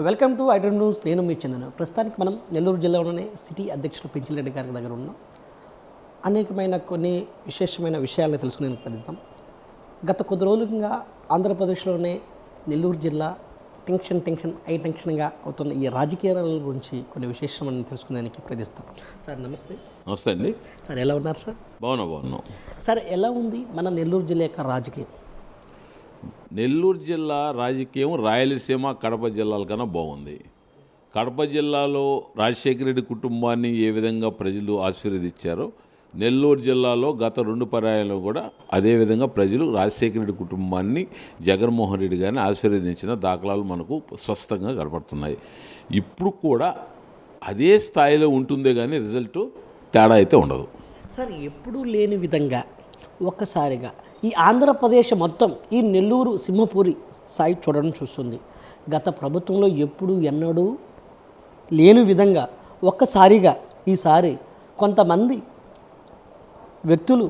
Welcome to ఐడెంట్ news నేను మీ చందన. ప్రస్తుతానికి మనం నెల్లూరు జిల్లాలోనే సిటీ అధ్యక్షులు పెంచిరెడ్డి గారి దగ్గర ఉన్నాం. అనేకమైన కొన్ని విశేషమైన విషయాలను తెలుసుకునే ప్రయత్నిద్దాం. గత కొద్ది రోజులుగా ఆంధ్రప్రదేశ్లోనే నెల్లూరు జిల్లా టెన్షన్ టెన్షన్ ఐ టెన్షన్గా అవుతున్న ఈ రాజకీయాల గురించి కొన్ని విశేషమైన తెలుసుకునేందుకు ప్రయత్నిస్తాం. సార్ నమస్తే. నమస్తే అండి. సార్ ఎలా ఉన్నారు సార్? బాగున్నా బాగున్నాం. సార్ ఎలా ఉంది మన నెల్లూరు జిల్లా యొక్క రాజకీయం? నెల్లూరు జిల్లా రాజకీయం రాయలసీమ కడప జిల్లాల కన్నా బాగుంది. కడప జిల్లాలో రాజశేఖర రెడ్డి కుటుంబాన్ని ఏ విధంగా ప్రజలు ఆశీర్వదించారో నెల్లూరు జిల్లాలో గత రెండు పర్యాయాలు కూడా అదేవిధంగా ప్రజలు రాజశేఖర రెడ్డి కుటుంబాన్ని జగన్మోహన్ రెడ్డి గారిని ఆశీర్వదించిన దాఖలాలు మనకు స్పష్టంగా కనపడుతున్నాయి. ఇప్పుడు కూడా అదే స్థాయిలో ఉంటుందే కానీ రిజల్ట్ తేడా అయితే ఉండదు. సార్ ఎప్పుడూ లేని విధంగా ఒక్కసారిగా ఈ ఆంధ్రప్రదేశ్ మొత్తం ఈ నెల్లూరు సింహపూరి సాయి చూడడం చూస్తుంది. గత ప్రభుత్వంలో ఎప్పుడు ఎన్నడూ లేని విధంగా ఒక్కసారిగా ఈసారి కొంతమంది వ్యక్తులు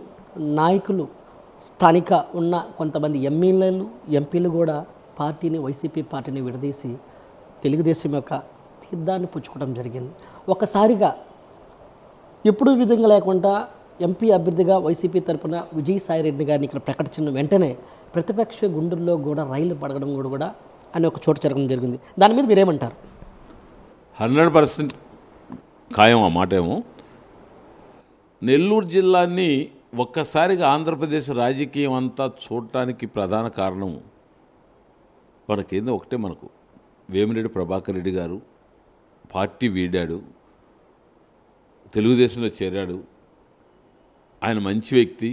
నాయకులు స్థానిక ఉన్న కొంతమంది ఎమ్మెల్యేలు ఎంపీలు కూడా పార్టీని వైసీపీ పార్టీని విడదీసి తెలుగుదేశం యొక్క తీర్థాన్ని పుచ్చుకోవడం జరిగింది. ఒకసారిగా ఎప్పుడు విధంగా లేకుండా ఎంపీ అభ్యర్థిగా వైసీపీ తరపున విజయసాయిరెడ్డి గారిని ఇక్కడ ప్రకటించిన వెంటనే ప్రతిపక్ష గుండెల్లో కూడా రైలు పడగడం కూడా కూడా అని ఒక చోట జరగడం జరిగింది. దాని మీద మీరేమంటారు? హండ్రెడ్ పర్సెంట్ ఖాయం ఆ మాట ఏమో. నెల్లూరు జిల్లాని ఒక్కసారిగా ఆంధ్రప్రదేశ్ రాజకీయం అంతా చూడటానికి ప్రధాన కారణం మనకేందో ఒకటే మనకు. వేమిరెడ్డి ప్రభాకర్ రెడ్డి గారు పార్టీ వీడాడు తెలుగుదేశంలో చేరాడు ఆయన మంచి వ్యక్తి.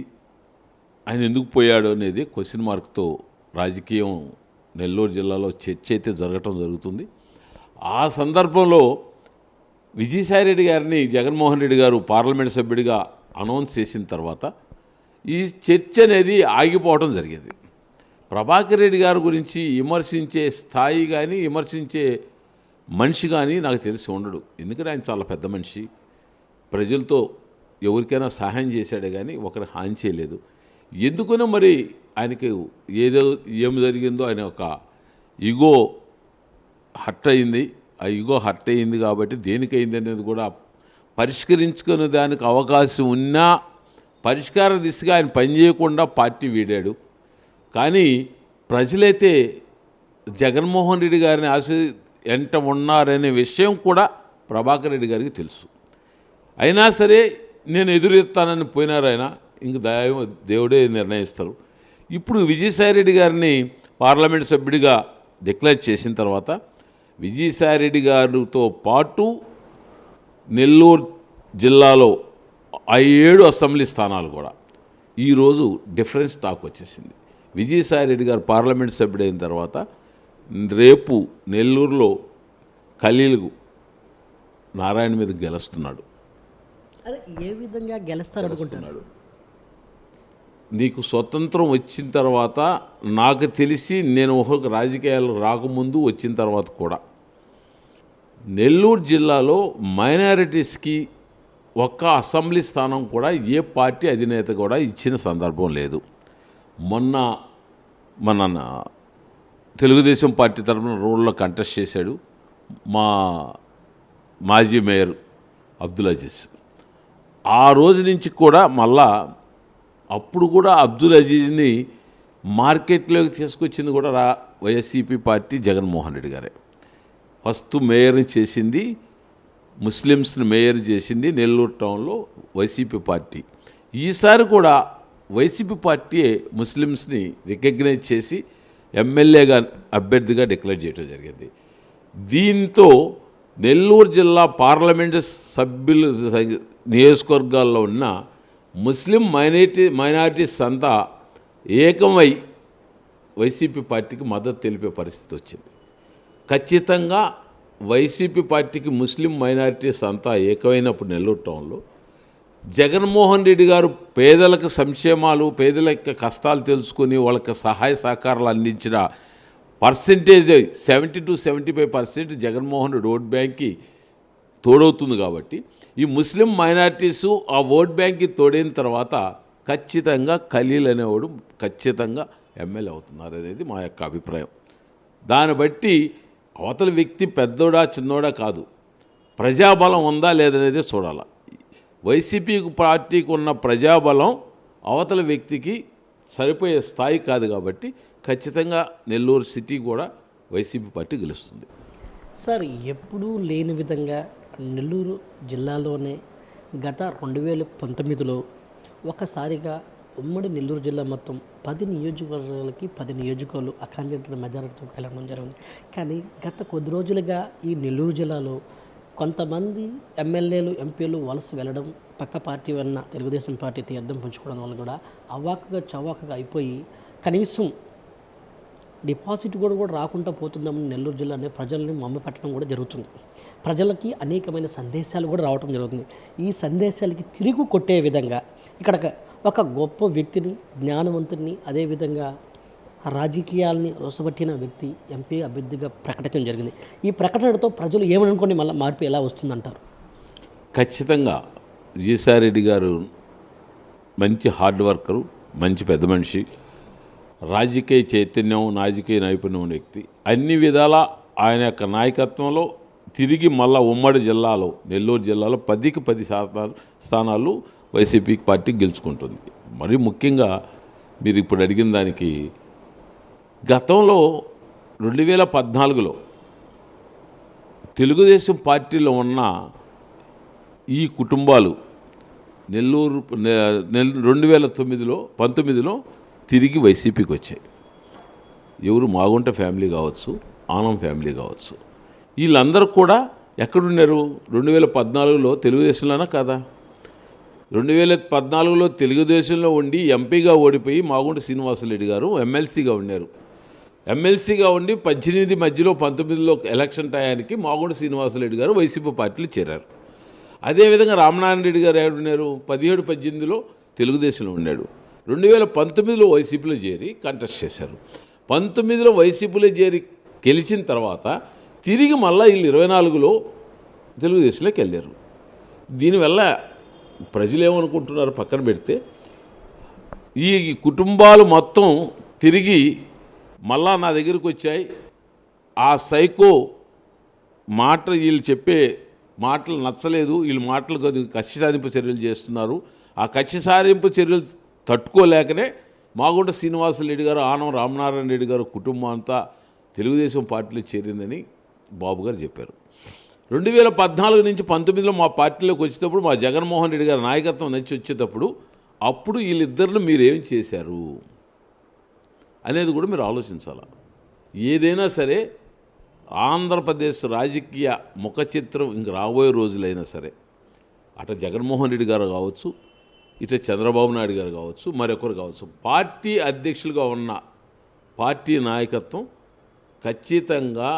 ఆయన ఎందుకు పోయాడు అనేది క్వశ్చన్ మార్క్తో రాజకీయం నెల్లూరు జిల్లాలో చర్చ అయితే జరగటం జరుగుతుంది. ఆ సందర్భంలో విజయసాయి రెడ్డి గారిని జగన్మోహన్ రెడ్డి గారు పార్లమెంట్ సభ్యుడిగా అనౌన్స్ చేసిన తర్వాత ఈ చర్చ అనేది ఆగిపోవడం జరిగేది. ప్రభాకర్ రెడ్డి గారి గురించి విమర్శించే స్థాయి కానీ విమర్శించే మనిషి కానీ నాకు తెలిసి ఉండడు. ఎందుకంటే ఆయన చాలా పెద్ద మనిషి. ప్రజలతో ఎవరికైనా సహాయం చేశాడు కానీ ఒకరు హాని చేయలేదు. ఎందుకనో మరి ఆయనకి ఏదో ఏమి జరిగిందో ఆయన ఒక ఇగో హర్ట్ అయింది. ఆ ఇగో హర్ట్ అయింది కాబట్టి దేనికైంది అనేది కూడా పరిష్కరించుకునే దానికి అవకాశం ఉన్నా పరిష్కార దిశగా ఆయన పనిచేయకుండా పార్టీ వీడాడు. కానీ ప్రజలైతే జగన్మోహన్ రెడ్డి గారిని ఆశ ఎంట ఉన్నారనే విషయం కూడా ప్రభాకర్ రెడ్డి గారికి తెలుసు. అయినా సరే నేను ఎదురెత్తానని పోయినారు ఆయన. ఇంక దైవ దేవుడే నిర్ణయిస్తారు. ఇప్పుడు విజయసాయిరెడ్డి గారిని పార్లమెంట్ సభ్యుడిగా డిక్లేర్ చేసిన తర్వాత విజయసాయిరెడ్డి గారితో పాటు నెల్లూరు జిల్లాలో ఆ ఏడు అసెంబ్లీ స్థానాలు కూడా. ఈరోజు డిఫరెన్స్ టాక్ వచ్చేసింది. విజయసాయిరెడ్డి గారు పార్లమెంట్ సభ్యుడైన తర్వాత రేపు నెల్లూరులో ఖలీలు నారాయణ మీద గెలుస్తున్నాడు. అదే ఏ విధంగా గెలుస్తారు అనుకుంటున్నారు నీకు స్వతంత్రం వచ్చిన తర్వాత నాకు తెలిసి నేను ఒక రాజకీయాలు రాకముందు వచ్చిన తర్వాత కూడా నెల్లూరు జిల్లాలో మైనారిటీస్కి ఒక్క అసెంబ్లీ స్థానం కూడా ఏ పార్టీ అధినేత కూడా ఇచ్చిన సందర్భం లేదు. మొన్న మన తెలుగుదేశం పార్టీ తరఫున రోడ్లో కంటెస్ట్ చేశాడు మా మాజీ మేయర్ అబ్దుల్ అజీజ్. ఆ రోజు నుంచి కూడా మళ్ళా అప్పుడు కూడా అబ్దుల్ అజీజ్ని మార్కెట్లోకి తీసుకొచ్చింది కూడా రా వైఎస్సీపీ పార్టీ జగన్మోహన్ రెడ్డి గారే. ఫస్ట్ మేయర్ని చేసింది ముస్లిమ్స్ని మేయర్ చేసింది నెల్లూరు టౌన్లో వైసీపీ పార్టీ. ఈసారి కూడా వైసీపీ పార్టీయే ముస్లిమ్స్ని రికగ్నైజ్ చేసి ఎమ్మెల్యేగా అభ్యర్థిగా డిక్లేర్ చేయడం జరిగింది. దీంతో నెల్లూరు జిల్లా పార్లమెంటు సభ్యులు నియోజకవర్గాల్లో ఉన్న ముస్లిం మైనారిటీ మైనారిటీస్ అంతా ఏకమై వైసీపీ పార్టీకి మద్దతు తెలిపే పరిస్థితి వచ్చింది. ఖచ్చితంగా వైసీపీ పార్టీకి ముస్లిం మైనారిటీస్ అంతా ఏకమైనప్పుడు నెల్లూరు టౌన్లో జగన్మోహన్ రెడ్డి గారు పేదలకు సంక్షేమాలు పేదల యొక్క కష్టాలు తెలుసుకుని వాళ్ళకి సహాయ సహకారాలు అందించిన percentage seventy two seventy five percent Jaganmohan vote బ్యాంక్కి తోడవుతుంది కాబట్టి ఈ ముస్లిం మైనారిటీసు ఆ ఓట్ బ్యాంక్కి తోడైన తర్వాత ఖచ్చితంగా ఖలీల్ అనేవాడు ఖచ్చితంగా ఎమ్మెల్యే అవుతున్నారు అనేది మా యొక్క అభిప్రాయం. దాన్ని బట్టి అవతల వ్యక్తి పెద్దోడా చిన్నోడా కాదు. ప్రజాబలం ఉందా లేదనేది చూడాలి. వైసీపీ పార్టీకి ఉన్న ప్రజాబలం అవతల వ్యక్తికి సరిపోయే స్థాయి కాదు కాబట్టి ఖచ్చితంగా నెల్లూరు సిటీ కూడా వైసీపీ పార్టీ గెలుస్తుంది. సార్ ఎప్పుడూ లేని విధంగా నెల్లూరు జిల్లాలోనే గత రెండు వేల పంతొమ్మిదిలో ఒకసారిగా ఉమ్మడి నెల్లూరు జిల్లా మొత్తం పది నియోజకవర్గాలకి పది నియోజకవర్గాలు అఖండిత మెజారిటీతో వెళ్ళడం జరిగింది. కానీ గత కొద్ది రోజులుగా ఈ నెల్లూరు జిల్లాలో కొంతమంది ఎమ్మెల్యేలు ఎంపీలు వలస వెళ్ళడం పక్క పార్టీ ఉన్న తెలుగుదేశం పార్టీ తీర్థం పంచుకోవడం వల్ల కూడా అవాకగా చవాకగా అయిపోయి కనీసం డిపాజిట్ కూడా కూడా రాకుండా పోతుందామని నెల్లూరు జిల్లానే ప్రజల్ని మమ్మ పెట్టడం కూడా జరుగుతుంది. ప్రజలకి అనేకమైన సందేశాలు కూడా రావడం జరుగుతుంది. ఈ సందేశాలకి తిరుగు కొట్టే విధంగా ఇక్కడ ఒక- గొప్ప వ్యక్తిని జ్ఞానవంతుని అదేవిధంగా రాజకీయాల్ని రొసబట్టిన వ్యక్తి ఎంపీ అభ్యర్థిగా ప్రకటించడం జరిగింది. ఈ ప్రకటనతో ప్రజలు ఏమనుకోండి మళ్ళీ మార్పు ఎలా వస్తుందంటారు? ఖచ్చితంగా విజయసాయిరెడ్డి గారు మంచి హార్డ్ వర్కరు మంచి పెద్ద మనిషి. రాజకీయ చైతన్యం రాజకీయ నైపుణ్యం వ్యక్తి. అన్ని విధాల ఆయన యొక్క నాయకత్వంలో తిరిగి మళ్ళా ఉమ్మడి జిల్లాలో నెల్లూరు జిల్లాలో పదికి పది శాతాలు స్థానాలు వైసీపీ పార్టీ గెలుచుకుంటుంది. మరి ముఖ్యంగా మీరు ఇప్పుడు అడిగిన దానికి గతంలో రెండు వేల పద్నాలుగులో తెలుగుదేశం పార్టీలో ఉన్న ఈ కుటుంబాలు నెల్లూరు నెల్ రెండు వేల తొమ్మిదిలో పంతొమ్మిదిలో తిరిగి వైసీపీకి వచ్చాయి. ఎవరు మాగుంట ఫ్యామిలీ కావచ్చు ఆనం ఫ్యామిలీ కావచ్చు. వీళ్ళందరూ కూడా ఎక్కడున్నారు? రెండు వేల పద్నాలుగులో తెలుగుదేశంలోనా కదా? రెండు వేల పద్నాలుగులో తెలుగుదేశంలో ఉండి ఎంపీగా ఓడిపోయి మాగుంట శ్రీనివాసరెడ్డి గారు ఎమ్మెల్సీగా ఉన్నారు. ఎమ్మెల్సీగా ఉండి పద్దెనిమిది మధ్యలో పంతొమ్మిదిలో ఎలక్షన్ టయానికి మాగుంట శ్రీనివాసరెడ్డి గారు వైసీపీ పార్టీలో చేరారు. అదేవిధంగా రామనారాయణ రెడ్డి గారు ఎవరున్నారు? పదిహేడు పద్దెనిమిదిలో తెలుగుదేశంలో ఉన్నాడు. రెండు వేల పంతొమ్మిదిలో వైసీపీలో చేరి కంటెస్ట్ చేశారు. పంతొమ్మిదిలో వైసీపీలో చేరి గెలిచిన తర్వాత తిరిగి మళ్ళీ వీళ్ళు ఇరవై నాలుగులో తెలుగుదేశంలోకి వెళ్ళారు. దీనివల్ల ప్రజలు ఏమనుకుంటున్నారు పక్కన పెడితే ఈ కుటుంబాలు మొత్తం తిరిగి మళ్ళా నా దగ్గరికి వచ్చాయి. ఆ సైకో మాట వీళ్ళు చెప్పే మాటలు నచ్చలేదు. వీళ్ళు మాటలు కొద్దిగా కక్ష సాధింపు చర్యలు చేస్తున్నారు. ఆ కక్ష సాధింపు చర్యలు తట్టుకోలేకనే మాగుంట శ్రీనివాసరెడ్డి గారు ఆనం రామనారాయణ రెడ్డి గారు కుటుంబం అంతా తెలుగుదేశం పార్టీలో చేరిందని బాబు గారు చెప్పారు. రెండు వేల పద్నాలుగు నుంచి పంతొమ్మిదిలో మా పార్టీలోకి వచ్చేటప్పుడు మా జగన్మోహన్ రెడ్డి గారి నాయకత్వం నచ్చి వచ్చేటప్పుడు అప్పుడు వీళ్ళిద్దరిని మీరేం చేశారు అనేది కూడా మీరు ఆలోచించాలి? ఏదైనా సరే ఆంధ్రప్రదేశ్ రాజకీయ ముఖ చిత్రం ఇంక రాబోయే రోజులైనా సరే అటు జగన్మోహన్ రెడ్డి గారు కావచ్చు ఇటు చంద్రబాబు నాయుడు గారు కావచ్చు మరొకరు కావచ్చు. పార్టీ అధ్యక్షులుగా ఉన్న పార్టీ నాయకత్వం ఖచ్చితంగా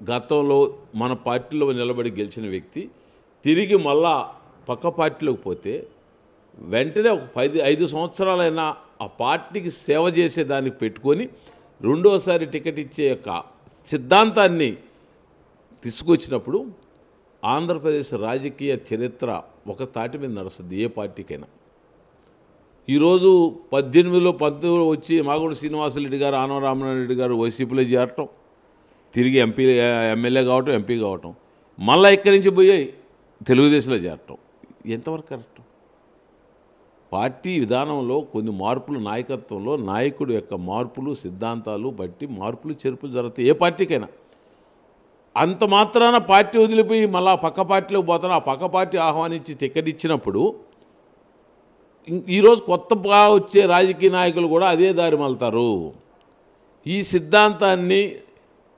గతంలో మన పార్టీలో నిలబడి గెలిచిన వ్యక్తి తిరిగి మళ్ళా పక్క పార్టీలోకి పోతే వెంటనే ఒక పది ఐదు సంవత్సరాలైనా ఆ పార్టీకి సేవ చేసేదానికి పెట్టుకొని రెండోసారి టికెట్ ఇచ్చే యొక్క సిద్ధాంతాన్ని తీసుకొచ్చినప్పుడు ఆంధ్రప్రదేశ్ రాజకీయ చరిత్ర ఒక తాటి మీద నడుస్తుంది ఏ పార్టీకైనా. ఈరోజు పద్దెనిమిదిలో పంతొమ్మిదిలో వచ్చి మాగుంట శ్రీనివాసరెడ్డి గారు ఆనవరామనారాయణ రెడ్డి గారు వైసీపీలో చేరటం తిరిగి ఎంపీ ఎమ్మెల్యే కావటం ఎంపీ కావటం మళ్ళీ ఇక్కడి నుంచి పోయి తెలుగుదేశంలో చేరటం. ఎంతవరకు కరెక్ట్? పార్టీ విధానంలో కొన్ని మార్పులు నాయకత్వంలో నాయకుడు యొక్క మార్పులు సిద్ధాంతాలు బట్టి మార్పులు చేర్పులు జరుగుతాయి. ఏ పార్టీకైనా. అంత మాత్రాన పార్టీ వదిలిపోయి మళ్ళా పక్క పార్టీలోకి పోతాను ఆ పక్క పార్టీ ఆహ్వానించి టికెట్ ఈరోజు కొత్తగా వచ్చే రాజకీయ నాయకులు కూడా అదే దారి మళ్తారు. ఈ సిద్ధాంతాన్ని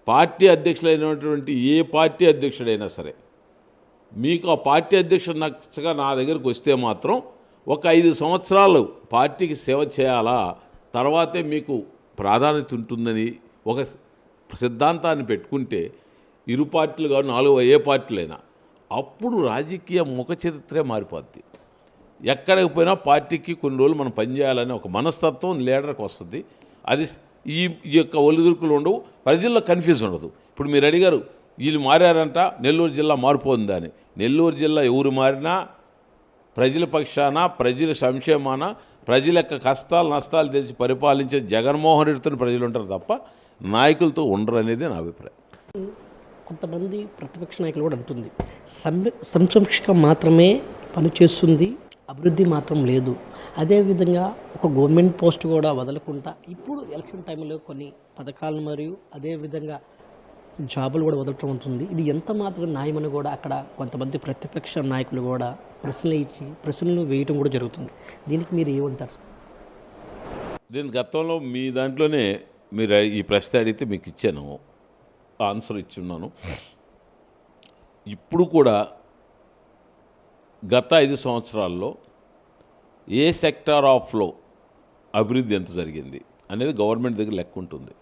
పార్టీ అధ్యక్షులైనటువంటి ఏ పార్టీ అధ్యక్షుడైనా సరే మీకు ఆ పార్టీ అధ్యక్షుడు నచ్చగా నా దగ్గరికి వస్తే మాత్రం ఒక ఐదు సంవత్సరాలు పార్టీకి సేవ చేయాలా తర్వాతే మీకు ప్రాధాన్యత ఉంటుందని ఒక సిద్ధాంతాన్ని పెట్టుకుంటే ఇరు పార్టీలు కాదు నాలుగు ఏ పార్టీలైనా. అప్పుడు రాజకీయ ముఖ చరిత్రే మారిపోద్ది. ఎక్కడికి పోయినా పార్టీకి కొన్ని రోజులు మనం పనిచేయాలనే ఒక మనస్తత్వం లీడర్కి వస్తుంది. అది ఈ ఈ యొక్క ఒలిదురుకులు ఉండవు ప్రజల్లో కన్ఫ్యూజ్ ఉండదు. ఇప్పుడు మీరు అడిగారు వీళ్ళు మారారంట నెల్లూరు జిల్లా మారిపోతుందా అని. నెల్లూరు జిల్లా ఎవరు మారినా ప్రజల పక్షాన ప్రజల సంక్షేమాన ప్రజల యొక్క కష్టాలు నష్టాలు తెలిసి పరిపాలించే జగన్మోహన్ రెడ్డితో ప్రజలు ఉంటారు తప్ప నాయకులతో ఉండరు అనేది నా అభిప్రాయం. కొంతమంది ప్రతిపక్ష నాయకులు కూడా అంటుంది. సం సంరక్షక మాత్రమే పనిచేస్తుంది అభివృద్ధి మాత్రం లేదు. అదేవిధంగా ఒక గవర్నమెంట్ పోస్ట్ కూడా వదలకుండా ఇప్పుడు ఎలక్షన్ టైంలో కొన్ని పథకాలు మరియు అదేవిధంగా జాబులు కూడా వదలటం ఉంటుంది. ఇది ఎంత మాత్రం న్యాయమని కూడా అక్కడ కొంతమంది ప్రతిపక్ష నాయకులు కూడా ప్రశ్నలు ఇచ్చి ప్రశ్నలు వేయటం కూడా జరుగుతుంది. దీనికి మీరు ఏమంటారు? నేను గతంలో మీ దాంట్లోనే మీరు ఈ ప్రశ్న అడిగితే మీకు ఇచ్చాను. ఆన్సర్ ఇచ్చున్నాను. ఇప్పుడు కూడా గత ఐదు సంవత్సరాల్లో ఏ సెక్టార్ ఆఫ్లో అభివృద్ధి ఎంత జరిగింది అనేది గవర్నమెంట్ దగ్గర లెక్క ఉంటుంది.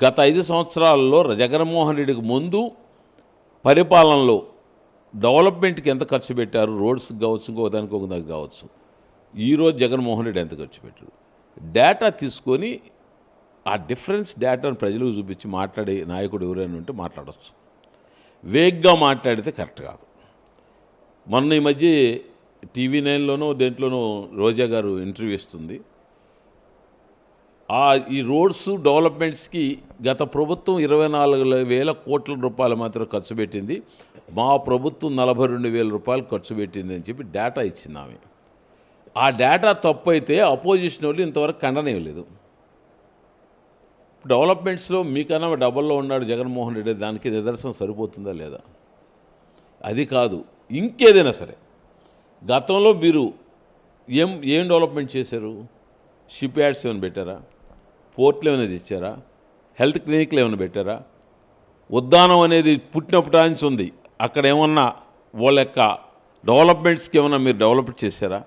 గత ఐదు సంవత్సరాల్లో జగన్మోహన్ రెడ్డికి ముందు పరిపాలనలో డెవలప్మెంట్కి ఎంత ఖర్చు పెట్టారు? రోడ్స్కి కావచ్చు ఇంకో దానికి ఒక దానికి కావచ్చు. ఈరోజు జగన్మోహన్ రెడ్డి ఎంత ఖర్చు పెట్టారు డేటా తీసుకొని ఆ డిఫరెన్స్ డేటాను ప్రజలకు చూపించి మాట్లాడే నాయకుడు ఎవరైనా ఉంటే మాట్లాడవచ్చు వేగ్గా మాట్లాడితే కరెక్ట్ కాదు. మొన్న ఈ మధ్య టీవీ నైన్లోనూ దేంట్లోనూ రోజా గారు ఇంటర్వ్యూ ఇస్తుంది. ఆ ఈ రోడ్స్ డెవలప్మెంట్స్కి గత ప్రభుత్వం ఇరవై నాలుగు వేల కోట్ల రూపాయలు మాత్రం ఖర్చు పెట్టింది. మా ప్రభుత్వం నలభై రెండు వేల రూపాయలు ఖర్చు పెట్టింది అని చెప్పి డేటా ఇచ్చింది ఆమె. ఆ డేటా తప్పు అయితే అపోజిషన్ వాళ్ళు ఇంతవరకు ఖండనేయలేదు డెవలప్మెంట్స్లో మీకన్నా డబల్లో ఉన్నాడు జగన్మోహన్ రెడ్డి దానికి నిదర్శనం సరిపోతుందా లేదా? అది కాదు. ఇంకేదైనా సరే గతంలో మీరు ఏం ఏం డెవలప్మెంట్ చేశారు? షిప్ యార్డ్స్ ఏమైనా పెట్టారా? పోర్ట్లు ఏమైనా తెచ్చారా? హెల్త్ క్లినిక్లు ఏమైనా పెట్టారా? ఉద్దానం అనేది పుట్టినప్పటి నుంచి ఉంది. అక్కడ ఏమన్నా వాళ్ళ యొక్క డెవలప్మెంట్స్కి ఏమైనా మీరు డెవలప్ చేశారా?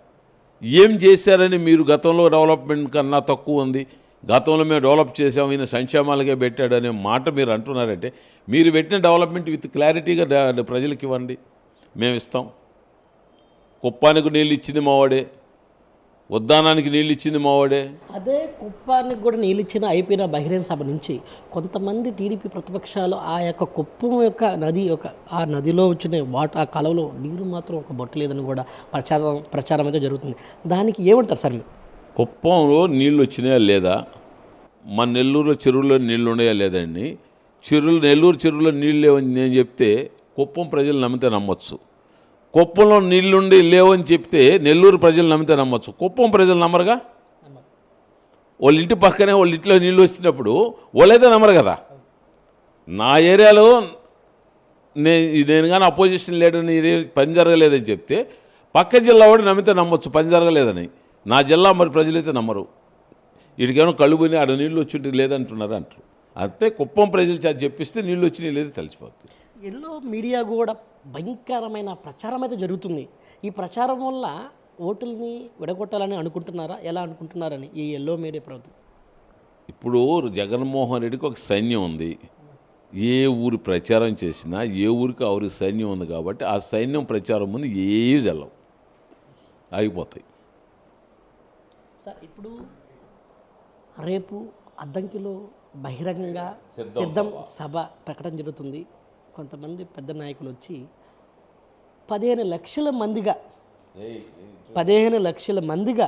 ఏం చేశారని మీరు గతంలో డెవలప్మెంట్ కన్నా తక్కువ ఉంది? గతంలో మేము డెవలప్ చేసాము ఈయన సంక్షేమాలకే పెట్టాడు అనే మాట మీరు అంటున్నారంటే మీరు పెట్టిన డెవలప్మెంట్ విత్ క్లారిటీగా ప్రజలకు ఇవ్వండి. మేము ఇస్తాం. కుప్పానికి నీళ్ళు ఇచ్చింది మావాడే ఉద్దానానికి నీళ్ళు ఇచ్చింది మావాడే అదే కుప్పానికి కూడా నీళ్ళు ఇచ్చిన అయిపోయిన బహిరంగ సభ నుంచి కొంతమంది టీడీపీ ప్రతిపక్షాలు ఆ యొక్క కుప్పం యొక్క నది యొక్క ఆ నదిలో వచ్చిన వాట ఆ కలవలో నీరు మాత్రం ఒక బొట్టలేదని కూడా ప్రచారం ప్రచారం అయితే జరుగుతుంది. దానికి ఏమంటారు సార్ మీరు? కుప్పంలో నీళ్ళు వచ్చినాయా లేదా? మన నెల్లూరులో చెరువులో నీళ్ళు ఉన్నాయా లేదండి చెరువులు నెల్లూరు చెరువులో నీళ్ళు లేవని నేను చెప్తే కుప్పం ప్రజలు నమ్మితే నమ్మొచ్చు. కుప్పంలో నీళ్ళుండి లేవని చెప్తే నెల్లూరు ప్రజలు నమ్మితే నమ్మొచ్చు. కుప్పం ప్రజలు నమ్మరుగా? వాళ్ళ ఇంటి పక్కనే వాళ్ళ ఇంట్లో నీళ్ళు వచ్చినప్పుడు వాళ్ళైతే నమ్మరు కదా? నా ఏరియాలో నేను నేను కానీ అపోజిషన్ లేడని పని జరగలేదని చెప్తే పక్క జిల్లా వాడు నమ్మితే నమ్మొచ్చు పని జరగలేదని. నా జిల్లా మరి ప్రజలైతే నమ్మరు. వీడికేమో కళ్ళు పోయి ఆడ నీళ్ళు వచ్చి లేదంటున్నారు అంటారు. అంతే కుప్పం ప్రజలు చేత చెప్పిస్తే నీళ్ళు వచ్చి లేదు తెలిసిపోతుంది ఎల్లో మీడియా కూడా భయంకరమైన ప్రచారం అయితే జరుగుతుంది. ఈ ప్రచారం వల్ల ఓటుల్ని విడగొట్టాలని అనుకుంటున్నారా? ఎలా అనుకుంటున్నారని ఈ ఎల్లో మీడియా ప్రభుత్వం? ఇప్పుడు జగన్మోహన్ రెడ్డికి ఒక సైన్యం ఉంది. ఏ ఊరు ప్రచారం చేసినా ఏ ఊరికి ఆ ఊరికి సైన్యం ఉంది కాబట్టి ఆ సైన్యం ప్రచారం ముందు ఏవి జల్లవు ఆగిపోతాయి. సార్ ఇప్పుడు రేపు అద్దంకిలో బహిరంగంగా సిద్ధం సభ. ప్రకటన జరుగుతుంది. కొంతమంది పెద్ద నాయకులు వచ్చి పదిహేను లక్షల మందిగా పదిహేను లక్షల మందిగా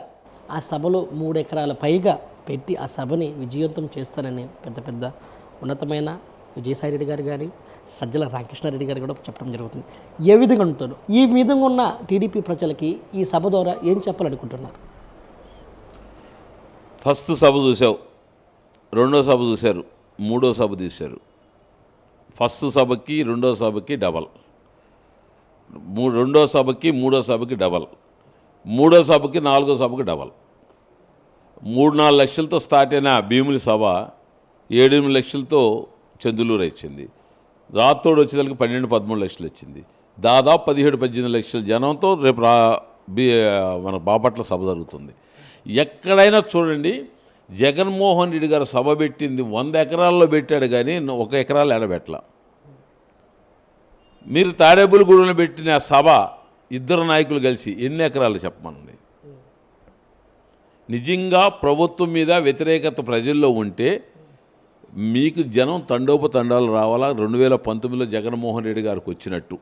ఆ సభలో మూడు ఎకరాల పైగా పెట్టి ఆ సభని విజయవంతం చేస్తానని పెద్ద పెద్ద ఉన్నతమైన విజయసాయి రెడ్డి గారు కానీ సజ్జల రామకృష్ణారెడ్డి గారు కూడా చెప్పడం జరుగుతుంది. ఏ విధంగా ఉంటారు? ఈ విధంగా ఉన్న టీడీపీ ప్రజలకి ఈ సభ ద్వారా ఏం చెప్పాలనుకుంటున్నారు? ఫస్ట్ సభ చూసావు రెండో సభ చూశారు మూడో సభ తీశారు. ఫస్ట్ సభకి రెండో సభకి డబల్. మూ రెండో సభకి మూడో సభకి డబల్. మూడో సభకి నాలుగో సభకి డబల్. మూడు నాలుగు లక్షలతో స్టార్ట్ అయిన భీముల సభ ఏడెనిమిది లక్షలతో చందులూరు వచ్చింది రాత్తోడు వచ్చేదానికి పన్నెండు పదమూడు లక్షలు వచ్చింది. దాదాపు పదిహేడు పద్దెనిమిది లక్షల జనంతో రేపు రా బి మన బాపట్ల సభ జరుగుతుంది. ఎక్కడైనా చూడండి జగన్మోహన్ రెడ్డి గారు సభ పెట్టింది వంద ఎకరాల్లో పెట్టాడు కానీ ఒక ఎకరాలు ఎడబెట్టల మీరు తాడేపులగూడెంలో పెట్టిన సభ ఇద్దరు నాయకులు కలిసి ఎన్ని ఎకరాలు చెప్పమనండి? నిజంగా ప్రభుత్వం మీద వ్యతిరేకత ప్రజల్లో ఉంటే మీకు జనం తండోపతండాలు రావాలా? రెండు వేల పంతొమ్మిదిలో జగన్మోహన్ రెడ్డి గారికి వచ్చినట్టు.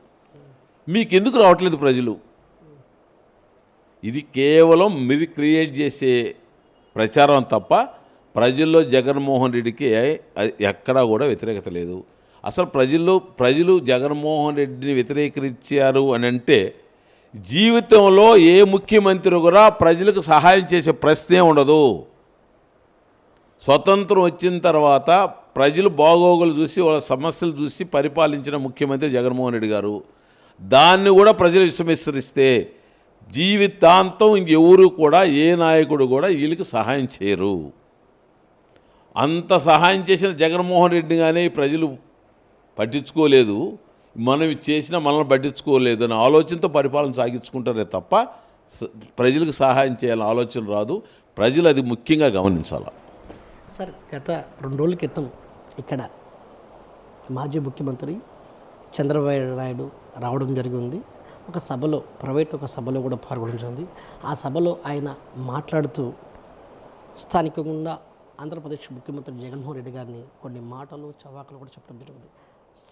మీకు ఎందుకు రావట్లేదు ప్రజలు? ఇది కేవలం మీరు క్రియేట్ చేసే ప్రచారం తప్ప ప్రజల్లో జగన్మోహన్ రెడ్డికి ఎక్కడా కూడా వ్యతిరేకత లేదు. అసలు ప్రజల్లో ప్రజలు జగన్మోహన్ రెడ్డిని వ్యతిరేకరించారు అని అంటే జీవితంలో ఏ ముఖ్యమంత్రి కూడా ప్రజలకు సహాయం చేసే ప్రశ్నే ఉండదు. స్వతంత్రం వచ్చిన తర్వాత ప్రజలు బాగోగులు చూసి వాళ్ళ సమస్యలు చూసి పరిపాలించిన ముఖ్యమంత్రి జగన్మోహన్ రెడ్డి గారు. దాన్ని కూడా ప్రజలు విస్మరిస్తే జీవితాంతం ఇంకెవరు కూడా ఏ నాయకుడు కూడా వీళ్ళకి సహాయం చేయరు. అంత సహాయం చేసిన జగన్మోహన్ రెడ్డి కానీ ప్రజలు పట్టించుకోలేదు. మనం చేసినా మనల్ని పట్టించుకోలేదు అనే ఆలోచనతో పరిపాలన సాగించుకుంటారే తప్ప స- ప్రజలకు సహాయం చేయాలని ఆలోచన రాదు. ప్రజలు అది ముఖ్యంగా గమనించాలి. సార్ గత రెండు రోజుల క్రితం ఇక్కడ మాజీ ముఖ్యమంత్రి చంద్రబాబు నాయుడు రావడం జరిగింది. ఒక సభలో ప్రైవేట్ ఒక సభలో కూడా పాల్గొనించింది ఆ సభలో ఆయన మాట్లాడుతూ స్థానికంగా ఆంధ్రప్రదేశ్ ముఖ్యమంత్రి జగన్మోహన్ రెడ్డి గారిని కొన్ని మాటలు చవాకులు కూడా చెప్పడం జరిగింది.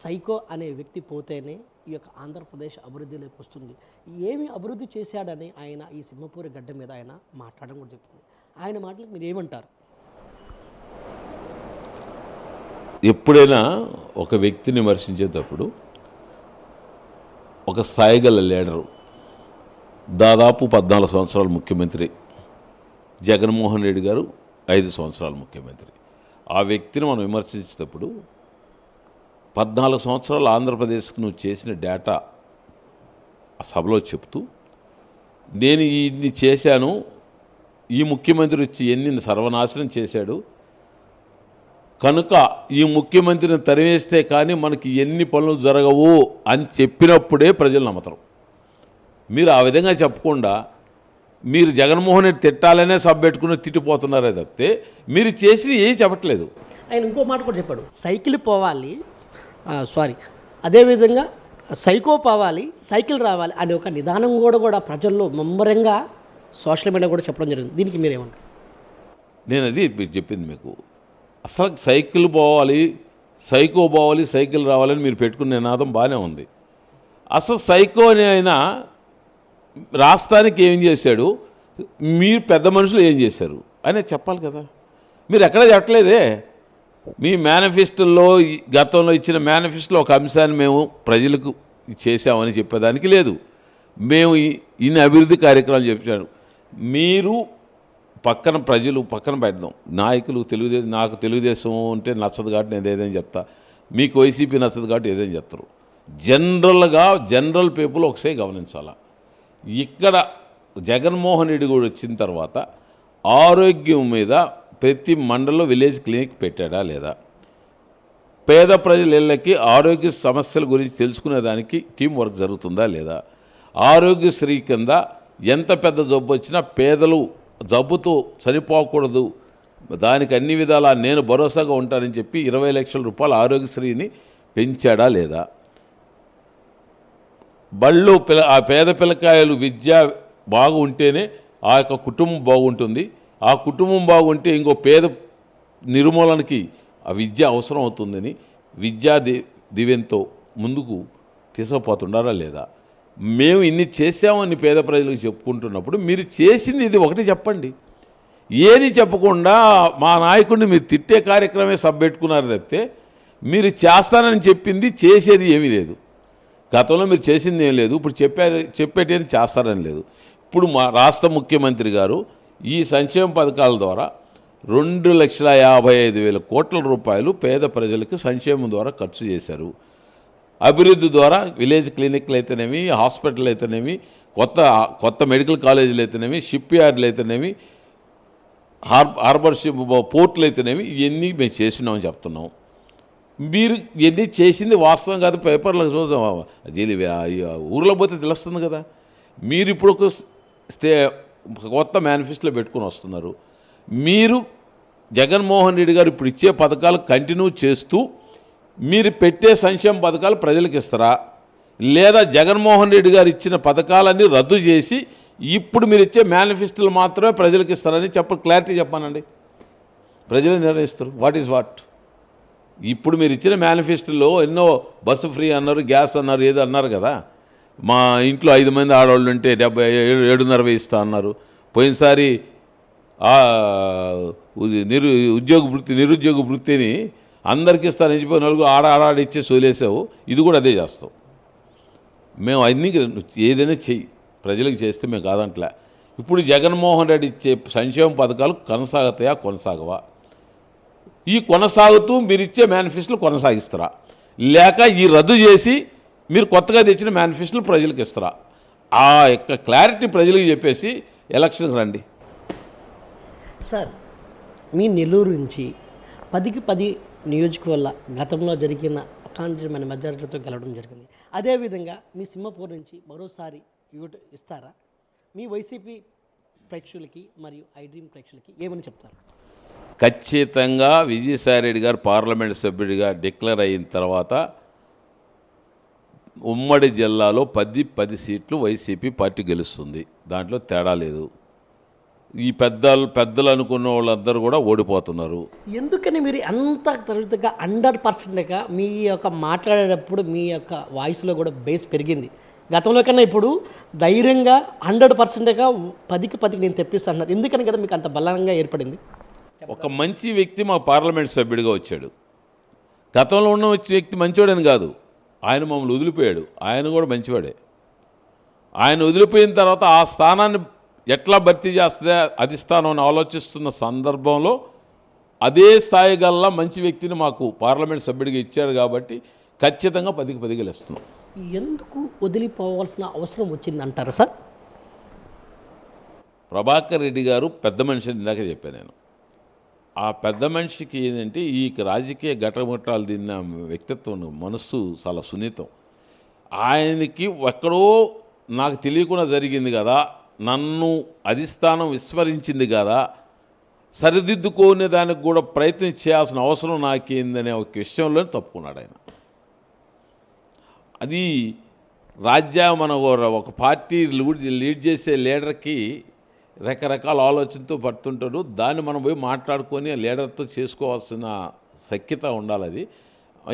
సైకో అనే వ్యక్తి పోతేనే ఈ యొక్క ఆంధ్రప్రదేశ్ అభివృద్ధిలోకి వస్తుంది. ఏమి అభివృద్ధి చేశాడని ఆయన ఈ సింహపూరి గడ్డ మీద ఆయన మాట్లాడడం కూడా చెప్తుంది ఆయన మాటలకు మీరు ఏమంటారు? ఎప్పుడైనా ఒక వ్యక్తిని విమర్శించేటప్పుడు ఒక స్థాయిగల లీడరు దాదాపు పద్నాలుగు సంవత్సరాల ముఖ్యమంత్రి. జగన్మోహన్ రెడ్డి గారు ఐదు సంవత్సరాల ముఖ్యమంత్రి. ఆ వ్యక్తిని మనం విమర్శించేటప్పుడు పద్నాలుగు సంవత్సరాలు ఆంధ్రప్రదేశ్కి నువ్వు చేసిన డేటా ఆ సభలో చెప్తూ నేను ఇన్ని చేశాను ఈ ముఖ్యమంత్రి వచ్చి ఎన్ని సర్వనాశనం చేశాడు కనుక ఈ ముఖ్యమంత్రిని తరివేస్తే కానీ మనకి ఎన్ని పనులు జరగవు అని చెప్పినప్పుడే ప్రజలు నమ్మతారు. మీరు ఆ విధంగా చెప్పకుండా మీరు జగన్మోహన్ రెడ్డి తిట్టాలనే సభ పెట్టుకుని తిట్టిపోతున్నారే తప్పితే మీరు చేసి ఏం చెప్పట్లేదు. ఆయన ఇంకో మాట కూడా చెప్పాడు. సైకిల్ పోవాలి సారీ అదేవిధంగా సైకో పోవాలి సైకిల్ రావాలి అనే ఒక నిదానం కూడా కూడా ప్రజల్లో ముమ్మరంగా సోషల్ మీడియా కూడా చెప్పడం జరిగింది. దీనికి మీరేమంటారు? నేను అది చెప్పింది మీకు. అసలు సైకిల్ పోవాలి సైకో పోవాలి సైకిల్ రావాలని మీరు పెట్టుకున్న నినాదం బాగానే ఉంది. అసలు సైకో అని ఆయన రాష్ట్రానికి ఏం చేశాడు? మీరు పెద్ద మనుషులు ఏం చేశారు? అని చెప్పాలి కదా. మీరు ఎక్కడ చెప్పలేదే? మీ మేనిఫెస్టోల్లో ఈ గతంలో ఇచ్చిన మేనిఫెస్టోలో ఒక అంశాన్ని మేము ప్రజలకు చేశామని చెప్పేదానికి లేదు. మేము ఈ- ఇన్ని అభివృద్ధి కార్యక్రమాలు చెప్పాను మీరు పక్కన ప్రజలు పక్కన పెడదాం నాయకులు తెలుగుదేశం నాకు తెలుగుదేశం అంటే నచ్చదు కాబట్టి నేను ఏదైనా చెప్తా. మీకు వైసీపీ నచ్చదు కాబట్టి ఏదైనా చెప్తారు. జనరల్గా జనరల్ పీపుల్ ఒకసారి గమనించాలా. ఇక్కడ జగన్మోహన్ రెడ్డి కూడా వచ్చిన తర్వాత ఆరోగ్యం మీద ప్రతి మండలంలో విలేజ్ క్లినిక్ పెట్టాడా లేదా? పేద ప్రజల ఇళ్ళకి ఆరోగ్య సమస్యల గురించి తెలుసుకునేదానికి టీం వర్క్ జరుగుతుందా లేదా? ఆరోగ్యశ్రీ కింద ఎంత పెద్ద జబ్బు వచ్చినా పేదలు జబ్బుతో చనిపోకూడదు దానికి అన్ని విధాలా నేను భరోసాగా ఉంటానని చెప్పి ఇరవై లక్షల రూపాయల ఆరోగ్యశ్రీని పెంచాడా లేదా? బళ్ళు పిల్ల ఆ పేద పిల్లకాయలు విద్య బాగుంటేనే ఆ యొక్క కుటుంబం బాగుంటుంది. ఆ కుటుంబం బాగుంటే ఇంకో పేద నిర్మూలనకి ఆ విద్య అవసరం అవుతుందని విద్యా ది దివ్యంతో ముందుకు తీసుకుపోతుండారా లేదా? మేము ఇన్ని చేసామని పేద ప్రజలకు చెప్పుకుంటున్నప్పుడు మీరు చేసింది ఇది ఒకటి చెప్పండి. ఏది చెప్పకుండా మా నాయకుడిని మీరు తిట్టే కార్యక్రమే సబ్ పెట్టుకున్నారు తప్పితే మీరు చేస్తానని చెప్పింది చేసేది ఏమీ లేదు. గతంలో మీరు చేసింది ఏం లేదు ఇప్పుడు చెప్పారు చెప్పేటేది చేస్తారని లేదు. ఇప్పుడు మా రాష్ట్ర ముఖ్యమంత్రి గారు ఈ సంక్షేమ పథకాల ద్వారా రెండు లక్షల యాభై ఐదు వేల కోట్ల రూపాయలు పేద ప్రజలకు సంక్షేమం ద్వారా ఖర్చు చేశారు. అభివృద్ధి ద్వారా విలేజ్ క్లినిక్లు అయితేనేమి హాస్పిటల్ అయితేనేమి కొత్త కొత్త మెడికల్ కాలేజీలు అయితేనేమి షిప్ యార్డ్లు అయితేనేమి హార్ హార్బర్ షిప్ పోర్ట్లు అయితేనేమి ఇవన్నీ మేము చేసినామని చెప్తున్నాం. మీరు ఇవన్నీ చేసింది వాస్తవం కాదు పేపర్లో చూద్దాం అది ఊర్లో పోతే తెలుస్తుంది కదా. మీరు ఇప్పుడు ఒక స్టే కొత్త మేనిఫెస్టోలో పెట్టుకుని వస్తున్నారు. మీరు జగన్మోహన్ రెడ్డి గారు ఇప్పుడు ఇచ్చే పథకాలు కంటిన్యూ చేస్తూ మీరు పెట్టే సంక్షేమ పథకాలు ప్రజలకు ఇస్తారా? లేదా జగన్మోహన్ రెడ్డి గారు ఇచ్చిన పథకాలన్నీ రద్దు చేసి ఇప్పుడు మీరు ఇచ్చే మేనిఫెస్టోలు మాత్రమే ప్రజలకు ఇస్తారని చెప్ప క్లారిటీ చెప్పానండి. ప్రజలు నిర్ణయిస్తారు. What is what? ఇప్పుడు మీరు ఇచ్చిన మేనిఫెస్టోలో ఎన్నో బస్సు ఫ్రీ అన్నారు గ్యాస్ అన్నారు ఏదో అన్నారు కదా. మా ఇంట్లో ఐదు మంది ఆడవాళ్ళు ఉంటే డెబ్బై ఏడు ఏడున్నర ఇస్తా అన్నారు. పోయినసారి ఉ- నిరు ఉద్యోగ వృత్తి నిరుద్యోగ వృత్తిని అందరికి ఇస్తాను నిలిచిపోయిన వాళ్ళకు ఆడ ఆడాడి ఇచ్చే సోలేసావు. ఇది కూడా అదే చేస్తావు. మేము అన్ని ఏదైనా చెయ్యి. ప్రజలకు చేస్తే మేము కాదంట్లే. ఇప్పుడు జగన్మోహన్ రెడ్డి ఇచ్చే సంక్షేమ పథకాలు కొనసాగుతాయా కొనసాగవా? ఈ కొనసాగుతూ మీరు ఇచ్చే మేనిఫెస్టోలు కొనసాగిస్తారా? లేక ఈ రద్దు చేసి మీరు కొత్తగా తెచ్చిన మేనిఫెస్టోలు ప్రజలకు ఇస్తారా? ఆ యొక్క క్లారిటీ ప్రజలకు చెప్పేసి ఎలక్షన్కి రండి. సార్ మీ నెల్లూరు నుంచి పదికి పది నియోజకవర్గ గతంలో జరిగిన అకాంక్షమైన మెజారిటీతో గెలవడం జరిగింది. అదేవిధంగా మీ సింహపూర్ నుంచి మరోసారి యూట్ ఇస్తారా? మీ వైసీపీ ప్రేక్షకులకి మరియు ఐ డ్రీమ్ ప్రేక్షకులకి ఏమని చెప్తారు? ఖచ్చితంగా విజయసాయిరెడ్డి గారు పార్లమెంట్ సభ్యుడిగా డిక్లేర్ అయిన తర్వాత ఉమ్మడి జిల్లాలో పది పది సీట్లు వైసీపీ పార్టీ గెలుస్తుంది. దాంట్లో తేడా లేదు. ఈ పెద్దలు పెద్దలు అనుకున్న వాళ్ళందరూ కూడా ఓడిపోతున్నారు. ఎందుకని మీరు అంత తరచుగా హండ్రెడ్ పర్సెంట్గా మీ యొక్క మాట్లాడేటప్పుడు మీ యొక్క వాయిస్లో కూడా బేస్ పెరిగింది. గతంలో కన్నా ఇప్పుడు ధైర్యంగా హండ్రెడ్ పర్సెంట్గా పదికి పదికి నేను తెప్పిస్తాను ఎందుకని కదా మీకు అంత బలంగా ఏర్పడింది? ఒక మంచి వ్యక్తి మా పార్లమెంట్ సభ్యుడిగా వచ్చాడు. గతంలో ఉన్న వచ్చే వ్యక్తి మంచివాడని కాదు. ఆయన మమ్మల్ని వదిలిపోయాడు. ఆయన కూడా మంచివాడే. ఆయన వదిలిపోయిన తర్వాత ఆ స్థానాన్ని ఎట్లా భర్తీ చేస్తే అధిష్టానం అని ఆలోచిస్తున్న సందర్భంలో అదే స్థాయి గల్లా మంచి వ్యక్తిని మాకు పార్లమెంట్ సభ్యుడిగా ఇచ్చాడు కాబట్టి ఖచ్చితంగా పదికి పది గెలుస్తున్నాం ఎందుకు వదిలిపోవాల్సిన అవసరం వచ్చింది అంటారా సార్? ప్రభాకర్ రెడ్డి గారు పెద్ద మనిషి అని ఇందాక చెప్పాను నేను. ఆ పెద్ద మనిషికి ఏంటంటే ఈ రాజకీయ ఘటముట్టాలు తిన్న వ్యక్తిత్వం మనస్సు చాలా సున్నితం. ఆయనకి ఎక్కడో నాకు తెలియకుండా జరిగింది కదా నన్ను అధిష్టానం విస్మరించింది కదా సరిదిద్దుకునే దానికి కూడా ప్రయత్నం చేయాల్సిన అవసరం నాకేందనే ఒక విషయంలో తప్పుకున్నాడు ఆయన. అది రాజ్య మన ఒక- ఒక పార్టీ లీడ్ లీడ్ చేసే లీడర్కి రకరకాల ఆలోచనతో పడుతుంటాడు. దాన్ని మనం పోయి మాట్లాడుకొని ఆ లీడర్తో చేసుకోవాల్సిన సఖ్యత ఉండాలి అది.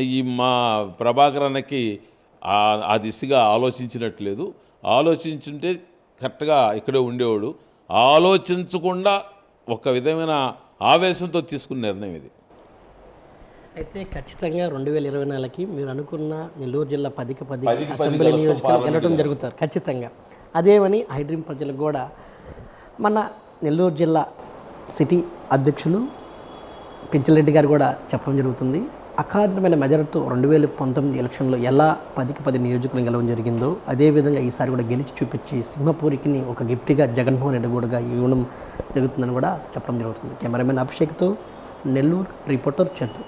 ఈ మా ప్రభాకర్ అన్నకి ఆ- ఆ దిశగా ఆలోచించినట్లేదు ఆలోచించుంటే కరెక్ట్గా ఇక్కడే ఉండేవాడు. ఆలోచించకుండా ఒక విధమైన ఆవేశంతో తీసుకున్న నిర్ణయం ఇది. అయితే ఖచ్చితంగా రెండు వేల ఇరవై నాలుగుకి మీరు అనుకున్న నెల్లూరు జిల్లా పదికి పది అసెంబ్లీ నియోజకవర్గం వెళ్ళడం. జరుగుతారు. ఖచ్చితంగా. అదేమని ఐ డ్రీమ్ ప్రజలకు కూడా మన నెల్లూరు జిల్లా సిటీ అధ్యక్షులు పింఛలరెడ్డి గారు కూడా చెప్పడం జరుగుతుంది. అకారణమైన మెజారిటీతో రెండు వేల పంతొమ్మిది ఎలక్షన్లో ఎలా పదికి పది నియోజకవర్గం గెలవడం జరిగిందో అదేవిధంగా ఈసారి కూడా గెలిచి చూపించి సింహపూరికిని ఒక గిఫ్ట్గా జగన్మోహన్ రెడ్డి కూడా ఇవ్వడం జరుగుతుందని కూడా చెప్పడం జరుగుతుంది. కెమెరామెన్ అభిషేక్తో నెల్లూరు రిపోర్టర్ చందు.